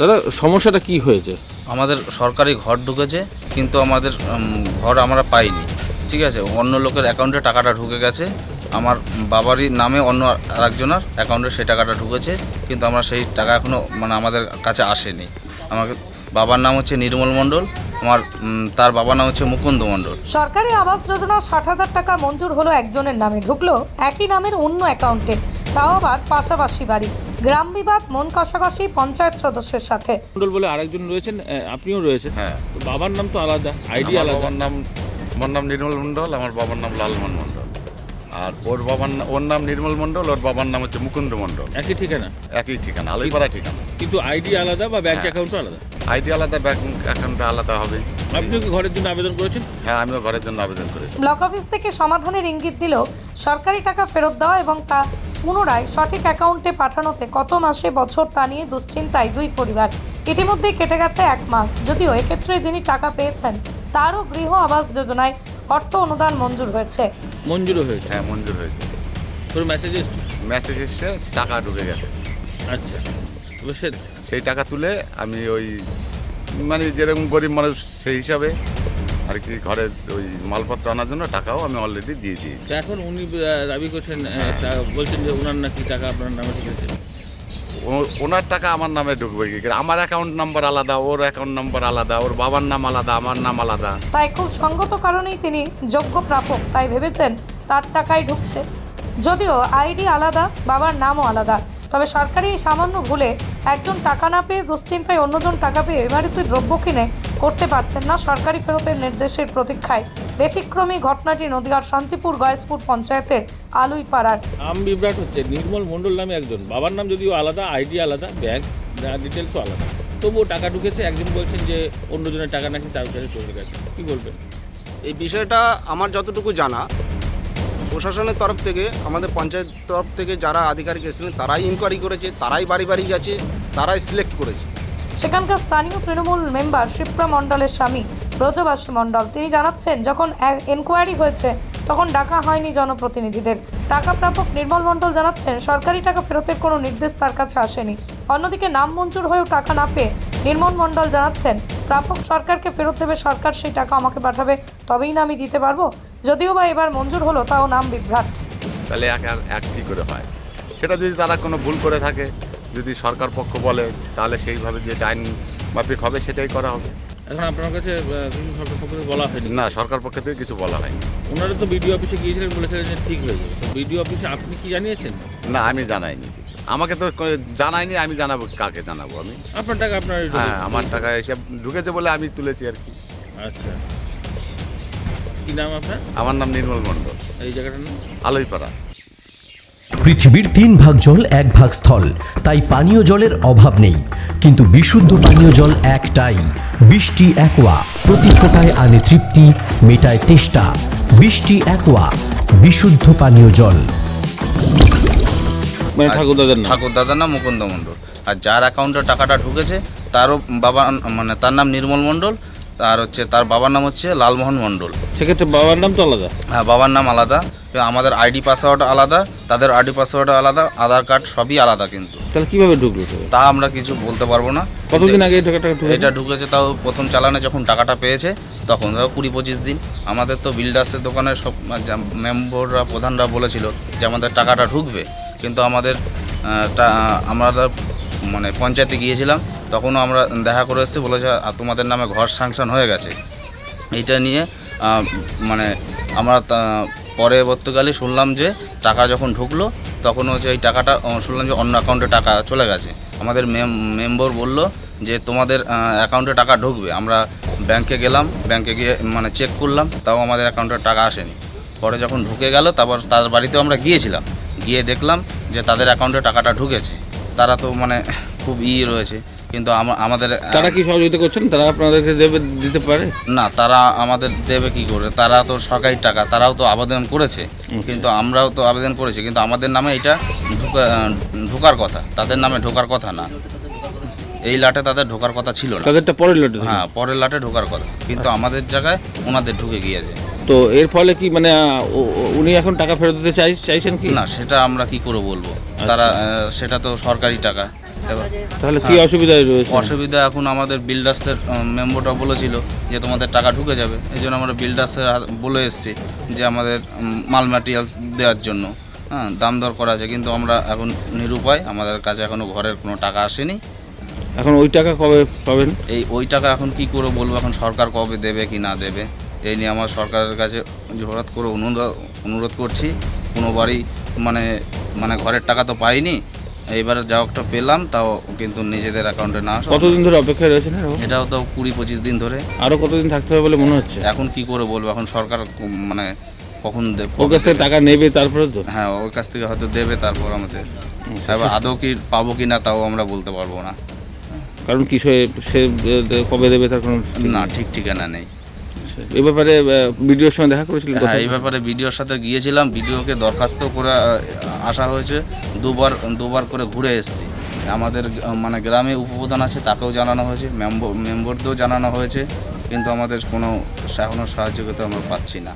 দাদা সমস্যাটা কি হয়েছে? আমাদের সরকারি ঘর ঢুকেছে কিন্তু আমাদের ঘর আমরা পাইনি ঠিক আছে? অন্য লোকের অ্যাকাউন্টে টাকাটা ঢুকে গেছে আমার বাবারই নামে অন্য আরেকজনের অ্যাকাউন্টে সেই টাকাটা ঢুকেছে কিন্তু আমরা সেই টাকা এখনও মানে আমাদের কাছে আসেনি। আমাকে বাবার নাম হচ্ছে নির্মল মণ্ডল আমার তার বাবার নাম হচ্ছে মুকুন্দ মণ্ডল। সরকারি আবাস যোজনা ষাট হাজার টাকা মঞ্জুর হলো একজনের নামে ঢুকলো একই নামের অন্য অ্যাকাউন্টে তাও আবার পাশাপাশি বাড়ি। গ্রাম বিবাদ মন কষাকষি পঞ্চায়েত সদস্যের সাথে। মন্ডল বলে আরেকজন রয়েছেন আহ, আপনিও রয়েছেন। হ্যাঁ। তো বাবার নাম তো আলাদা আইডি আমার আলাদা। বাবার নাম আমার নাম নির্মল মন্ডল আমার বাবার নাম লালমোহন মণ্ডল আর ওর বাবার ওর নাম নির্মল মণ্ডল ওর বাবার নাম হচ্ছে মুকুন্দ মণ্ডল। একই ঠিকানা? একই ঠিকানা আলোইপাড়া ঠিকানা। কিন্তু আইডি আলাদা বা ব্যাংক। অ্যাকাউন্টও আলাদা? আইডি আলাদা ব্যাংক অ্যাকাউন্টটা আলাদা হবে। আপনিও কি ঘরের জন্য আবেদন করেছেন? হ্যাঁ আমিও ঘরের জন্য আবেদন করেছি। ব্লক অফিস থেকে সমাধানের ইঙ্গিত দিল সরকারি টাকা ফেরত দেওয়া এবং তা পুনরায় সঠিক অ্যাকাউন্টে পাঠানোতে কত মাসে বছর তা নিয়ে দুশ্চিন্তায় দুই পরিবার। ইতিমধ্যেই কেটে গেছে এক মাস। যদিও এক্ষেত্রে যিনি টাকা পেয়েছেন তারও গৃহ আবাস যোজনায় অর্থ অনুদান মঞ্জুর হয়েছে। মঞ্জুরও হয়েছে? হ্যাঁ মঞ্জুর হয়েছে। তোর মেসেজ এসছে? মেসেজ এসছে টাকা ঢুকে গেছে। আচ্ছা। সে সেই টাকা তুলে আমি ওই মানে যেরকম গরিব মানুষ সেই হিসাবে আর কি ঘরের ওই মালপত্র আনার জন্য টাকাও আমি অলরেডি দিয়ে দিয়েছি। তো এখন উনি দাবি করছেন বলছেন যে ওনার নাকি টাকা আপনার নামে ঢুকেছে। ওনার টাকা আমার নামে ঢুকবে কি করে? আমার অ্যাকাউন্ট নাম্বার আলাদা, ওর অ্যাকাউন্ট নাম্বার আলাদা, ওর বাবার নাম আলাদা, আমার নাম আলাদা তাই খুব সঙ্গত কারণেই তিনি যোগ্য প্রাপক, তাই ভেবেছেন তার টাকাই ঢুকছে যদিও আইডি আলাদা, বাবার নামও আলাদা, তবে সরকারি এই সামান্য ভুলে একজন টাকা না পেয়ে দুশ্চিন্তায় অন্যজন টাকা পেয়ে এবারে তুই দ্রব্য কিনে করতে পারছেন না। সরকারি ফেরতের নির্দেশের প্রতীক্ষায় ব্যতিক্রমী ঘটনাটি নদীয়ার শান্তিপুর গয়েশপুর পঞ্চায়েতের আলুইপাড়ার। আম বিভ্রাট হচ্ছে। নির্মল মণ্ডল নামে একজন। বাবার নাম যদিও আলাদা আইডি আলাদা ব্যাংক ডিটেলসও আলাদা। তবুও টাকা ঢুকেছে। একজন বলছেন যে অন্যজনের টাকা নাকি তার কাছে চলে গেছে। কি বলবেন? এই বিষয়টা আমার যতটুকু জানা প্রশাসনের তরফ থেকে আমাদের পঞ্চায়েত তরফ থেকে যারা আধিকারিক এসেছিলেন তারাই ইনকোয়ারি করেছে তারাই বাড়ি বাড়ি গেছে তারাই সিলেক্ট করেছে। সেখানকার স্থানীয় তৃণমূল মেম্বার শিপ্রা মণ্ডলের স্বামী ব্রজবাসী মণ্ডল। তিনি জানাচ্ছেন, যখন এনকোয়ারি হয়েছে, তখন ডাকা হয়নি জনপ্রতিনিধিদের। টাকা প্রাপক নির্মল মণ্ডল জানাচ্ছেন, সরকারি টাকা ফেরতের কোনো নির্দেশ তার কাছে আসেনি। অন্যদিকে নাম মঞ্জুর হয়েও টাকা না পেয়ে নির্মল মণ্ডল জানাচ্ছেন, প্রাপক সরকারকে ফেরত দেবে, সরকার সেই টাকা আমাকে পাঠাবে, তবেই না আমি দিতে পারব। যদিও বা এবার মঞ্জুর হলো, তাও নাম বিভ্রাট। তাহলে এক এক- করে হয়? সেটা যদি তারা কোনো ভুল করে থাকে যদি সরকার পক্ষ বলে তাহলে সেইভাবে যে আইন মাফিক হবে সেটাই করা হবে। এখন আপনার কাছে সরকার পক্ষ থেকে বলা হয়নি? না সরকার পক্ষ থেকে কিছু বলা হয়নি। ওনারা তো বিডিও অফিসে গিয়েছিলেন বলেছিলেন যে ঠিক হয়ে যাবে। বিডিও অফিসে আপনি কি জানিয়েছেন? না আমি জানাইনি কিছু। আমাকে তো জানাইনি আমি জানাব কাকে জানাব আমি? আপনার টাকা আপনার হ্যাঁ আমার টাকা এসে ঢুকেছে বলে আমি তুলেছি আর কি। আচ্ছা। কি নাম আপনার? আমার নাম নির্মল মণ্ডল। এই জায়গাটার নাম? আলোইপাড়া। পৃথিবীর তিন ভাগ জল এক ভাগ স্থল। তাই পানীয় জলের অভাব নেই। কিন্তু বিশুদ্ধ পানীয় জল একটাই। বৃষ্টি একোয়া। প্রতি ফোটায় আনে তৃপ্তি মেটায় তেষ্টা। বৃষ্টি একোয়া। বিশুদ্ধ পানীয় জল। মানে ঠাকুর দাদার নাম? ঠাকুর দাদার নাম মুকুন্দ মণ্ডল। আর যার অ্যাকাউন্টে টাকাটা ঢুকেছে তারও বাবা মানে তার নাম নির্মল মণ্ডল আর হচ্ছে তার বাবার নাম হচ্ছে লালমোহন মণ্ডল। সেক্ষেত্রে বাবার নাম তো আলাদা? হ্যাঁ বাবার নাম আলাদা। আমাদের আইডি পাসওয়ার্ড আলাদা তাদের আইডি পাসওয়ার্ড আলাদা আধার কার্ড সবই আলাদা কিন্তু। তাহলে কীভাবে ঢুকলো তা আমরা কিছু বলতে পারব না। কতদিন আগে এটা ঢুকেছে তাও প্রথম চালানে যখন টাকাটা পেয়েছে তখন ধরো কুড়ি পঁচিশ দিন। আমাদের তো বিল্ডার্সের দোকানে সব মেম্বররা প্রধানরা বলেছিল যে আমাদের টাকাটা ঢুকবে। কিন্তু আমাদের আমরা মানে পঞ্চায়েতে গিয়েছিলাম তখনও আমরা দেখা করে এসেছি বলেছে "আ, তোমাদের নামে ঘর স্যাংশন হয়ে গেছে। এইটা নিয়ে মানে আমরা পরবর্তীকালে শুনলাম যে টাকা যখন ঢুকলো তখন হচ্ছে এই টাকাটা শুনলাম যে অন্য অ্যাকাউন্টে টাকা চলে গেছে। আমাদের মেম্বর বলল যে তোমাদের অ্যাকাউন্টে টাকা ঢুকবে। আমরা ব্যাংকে গেলাম ব্যাংকে গিয়ে মানে চেক করলাম তাও আমাদের অ্যাকাউন্টে টাকা আসেনি। পরে যখন ঢুকে গেল তারপর তার বাড়িতেও আমরা গিয়েছিলাম। গিয়ে দেখলাম যে তাদের অ্যাকাউন্টে টাকাটা ঢুকেছে। তারা তো মানে খুব ই রয়েছে কিন্তু আমাদের তারা কি সহযোগিতা করছেন? তারা আপনাদেরকে দেবে দিতে পারে? না তারা আমাদের দেবে কি করে? তারা তো সরকারি টাকা তারাও তো আবেদন করেছে কিন্তু আমরাও তো আবেদন করেছি কিন্তু আমাদের নামে এটা ঢুকা- ঢোকার কথা তাদের নামে ঢোকার কথা না। এই লাটে তাদের ঢোকার কথা ছিল না। তাদেরটা পরের লটে। হ্যাঁ পরের লাটে ঢোকার কথা কিন্তু আমাদের জায়গায় ওনাদের ঢুকে গিয়েছে। তো এর ফলে কি মানে উনি এখন টাকা ফেরত দিতে চাই চাইছেন কি? না সেটা আমরা কি করে বলব? তারা সেটা তো সরকারি টাকা। এবার তাহলে কি অসুবিধা রয়েছে? অসুবিধা এখন আমাদের বিল্ডার্সের মেম্বারটা বলেছিল যে তোমাদের টাকা ঢুকে যাবে। এই জন্য আমরা বিল্ডার্সের বলে এসেছি যে আমাদের মাল ম্যাটেরিয়ালস দেওয়ার জন্য। হ্যাঁ দাম দর করা আছে কিন্তু আমরা এখন নিরুপায় আমাদের কাছে এখনও ঘরের কোনো টাকা আসেনি। এখন ওই টাকা কবে পাবেন? এই ওই টাকা এখন কি করে বলব? এখন সরকার কবে দেবে কি না দেবে? এই নিয়ে আমার সরকারের কাছে জোরাত করে অনুরোধ অনুরোধ করছি। কোনোবারই মানে মানে ঘরের টাকা তো পাইনি। এইবারে যা একটা পেলাম তাও কিন্তু নিজেদের অ্যাকাউন্টে না। কতদিন ধরে অপেক্ষায় রয়েছেন এরকম? এটাও তো কুড়ি পঁচিশ দিন ধরে। আরও কতদিন থাকতে হবে বলে মনে হচ্ছে? এখন কি করে বলব? এখন সরকার মানে কখন দেবে ওর কাছ থেকে টাকা নেবে তারপরে তো? হ্যাঁ ওর কাছ থেকে হয়তো দেবে তারপর আমাদের। এবার আদৌ কি পাবো কি না তাও আমরা বলতে পারব না। কারণ কি সে সে কবে দেবে তার কোনো না ঠিক ঠিকানা নেই। এ ব্যাপারে ভিডিওর সঙ্গে দেখা করেছিলেন হ্যাঁ এই ব্যাপারে ভিডিওর সাথে গিয়েছিলাম ভিডিওকে দরখাস্ত করে আসা হয়েছে। দুবার দুবার করে ঘুরে এসেছি। আমাদের মানে গ্রামে উপপ্রধান আছে তাকেও জানানো হয়েছে মেম্বর মেম্বরদেরও জানানো হয়েছে কিন্তু আমাদের কোনো এখনও সাহায্য আমরা পাচ্ছি না।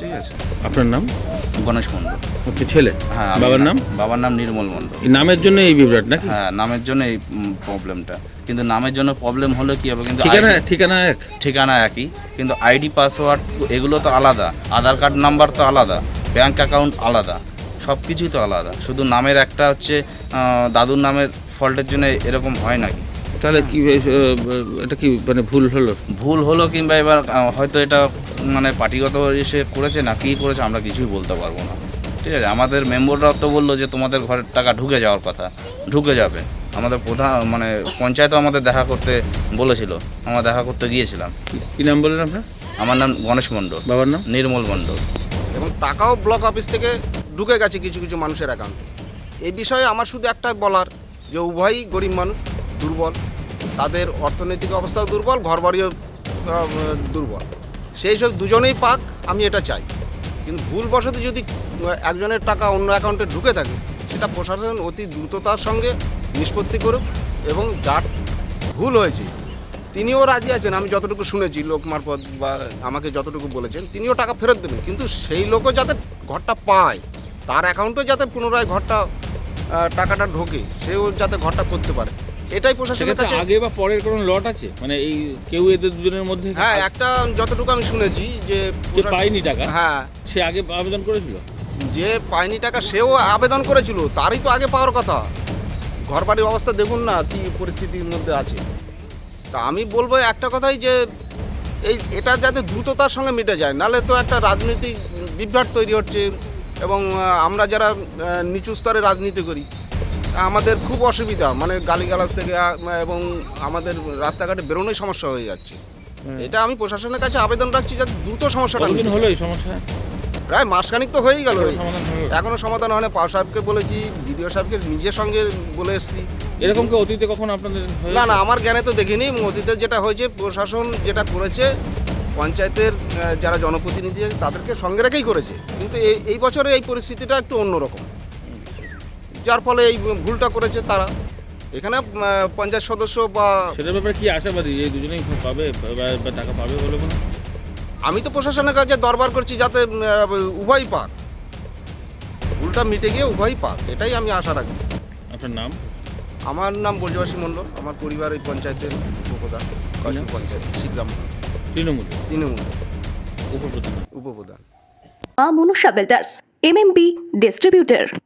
ঠিক আছে। আপনার নাম? গণেশ মণ্ডল। হচ্ছে ছেলে? হ্যাঁ বাবার নাম? বাবার নাম নির্মল মণ্ডল। নামের জন্য এই বিভ্রাট নাকি? হ্যাঁ নামের জন্য এই প্রবলেমটা কিন্তু নামের জন্য প্রবলেম হলে কি হবে? কিন্তু ঠিকানা ঠিকানা এক। ঠিকানা একই। কিন্তু আইডি পাসওয়ার্ড এগুলো তো আলাদা। আধার কার্ড নাম্বার তো আলাদা। ব্যাংক অ্যাকাউন্ট আলাদা। সব কিছুই তো আলাদা। শুধু নামের একটা হচ্ছে দাদুর নামের ফল্টের জন্য এরকম হয় নাকি? তাহলে কি এটা কি মানে ভুল হলো? ভুল হলো কিংবা এবার হয়তো এটা মানে পার্টিগত এসে করেছে না কী করেছে আমরা কিছুই বলতে পারব না। ঠিক আছে? আমাদের মেম্বাররাও তো বলল যে তোমাদের ঘরের টাকা ঢুকে যাওয়ার কথা ঢুকে যাবে। আমাদের প্রধান মানে পঞ্চায়েতও আমাদের দেখা করতে বলেছিল আমরা দেখা করতে গিয়েছিলাম। কি- কি নাম বললেন আপনার? আমার নাম গণেশ মণ্ডল। বাবার নাম? নির্মল মণ্ডল। এবং টাকাও ব্লক অফিস থেকে ঢুকে গেছে কিছু কিছু মানুষের অ্যাকাউন্টে এই বিষয়ে আমার শুধু একটাই বলার যে উভয়ই গরিব মানুষ। দুর্বল। তাদের অর্থনৈতিক অবস্থাও দুর্বল, ঘরবাড়িও দুর্বল। সেই সব দুজনেই পাক, আমি এটা চাই। কিন্তু ভুলবশত যদি একজনের টাকা অন্য অ্যাকাউন্টে ঢুকে থাকে, সেটা প্রশাসন অতি দ্রুততার সঙ্গে নিষ্পত্তি করুক এবং যার ভুল হয়েছে, তিনিও রাজি আছেন। আমি যতটুকু শুনেছি, লোক মারফত বা আমাকে যতটুকু বলেছেন, তিনিও টাকা ফেরত দেবেন। কিন্তু সেই লোকও যাতে ঘরটা পায়, তার অ্যাকাউন্টে যাতে পুনরায় ঘরটা টাকাটা ঢোকে, সেও যাতে ঘরটা করতে পারে। এটাই প্রশাসনের কাছে। আগে বা পরের কোনো লট আছে? মানে এই কেউ এদের দুজনের মধ্যে হ্যাঁ একটা যতটুকু আমি শুনেছি যে যে পায়নি টাকা? হ্যাঁ। সে আগে আবেদন করেছিল? যে পায়নি টাকা সেও আবেদন করেছিল তারই তো আগে পাওয়ার কথা। ঘর বাড়ির অবস্থা দেখুন না কি পরিস্থিতির মধ্যে আছে। তা আমি বলব একটা কথাই যে এই এটা যাতে দ্রুততার সঙ্গে মিটে যায় নাহলে তো একটা রাজনৈতিক বিভ্রাট তৈরি হচ্ছে এবং আমরা যারা নিচু স্তরে রাজনীতি করি আমাদের খুব অসুবিধা মানে গালিগালাজ থেকে এবং আমাদের রাস্তাঘাটে বেরোনোই সমস্যা হয়ে যাচ্ছে। এটা আমি প্রশাসনের কাছে আবেদন রাখছি যাতে দ্রুত সমস্যাটা মিটে। হলো এই সমস্যা? প্রায় মাসখানিক তো হয়েই গেল। এখনও সমাধান হয় না পাও সাহেবকে বলেছি বিডিও সাহেবকে নিজের সঙ্গে বলে এসেছি। এরকম কি অতীতে কখন আপনাদের না না আমার জ্ঞানে তো দেখিনি অতীতে যেটা হয়েছে প্রশাসন যেটা করেছে পঞ্চায়েতের যারা জনপ্রতিনিধি আছে তাদেরকে সঙ্গে রেখেই করেছে। কিন্তু এই এই বছরে এই পরিস্থিতিটা একটু অন্যরকম। যার ফলে এই ভুলটা করেছে তারা। এখানে পঞ্চায়েত সদস্য বা সেটার ব্যাপারে কি আশাবাদী? এই দুজনেই পাবে বা- টাকা পাবে বলে কোনো আমি তো প্রশাসনের কাছে দরবার করছি যাতে উভয় পাক। ভুলটা মিটে গিয়ে উভয় পাক এটাই আমি আশা রাখি। আপনার নাম? আমার নাম বলজবাসী মণ্ডল আমার পরিবার এই পঞ্চায়েতের উপপ্রধান কাশীপুর পঞ্চায়েত শিবগ্রাম তৃণমূল? তৃণমূল। উপপ্রধান। উপপ্রধান। Ma Manasa builders MMB distributor.